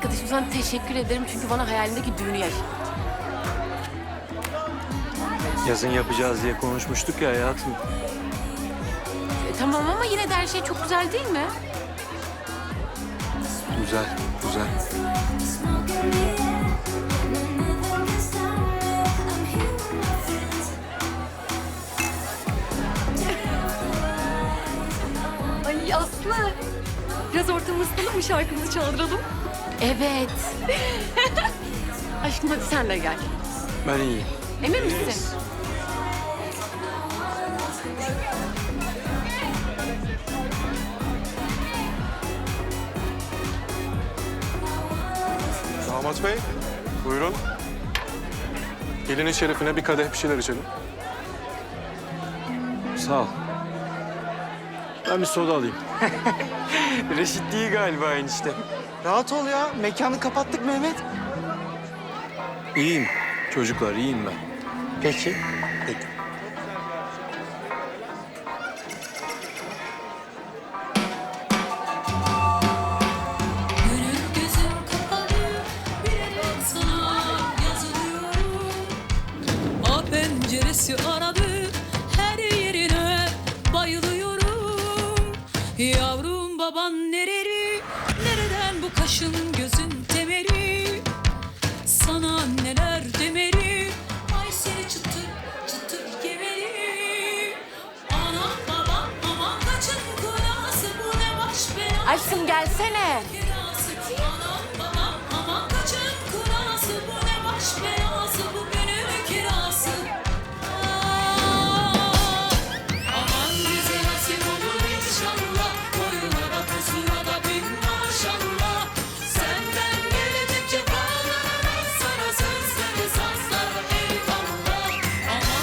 arkadaşım sana teşekkür ederim çünkü bana hayalindeki düğünü yaşattı. Yazın yapacağız diye konuşmuştuk ya hayatım. E, tamam ama yine de her şey çok güzel değil mi? Güzel, güzel. Ay Aslı. Biraz ortamı ısıtalım mı şarkımızı çaldıralım? Evet. Aşkım hadi sen de gel. Ben iyiyim. Emin misin? Damat Bey, buyurun. Gelinin şerefine bir kadeh bir şeyler içelim. Sağ ol. Ben bir soda alayım. Reşit değil galiba enişte. Rahat ol ya. Mekanı kapattık Mehmet. İyiyim. Çocuklar iyiyim ben. Peki. Peki. Gönül gözüm kapalı bilerek sana yazılıyorum A penceresi aradı Yavrum baban nereli? Nereden bu kaşın gözün temeri Sana neler demeli? Ay seni çıtır çıtır gemeli Ana baba aman kaçın kurası bu ne baş belası? Aşkım gelsene.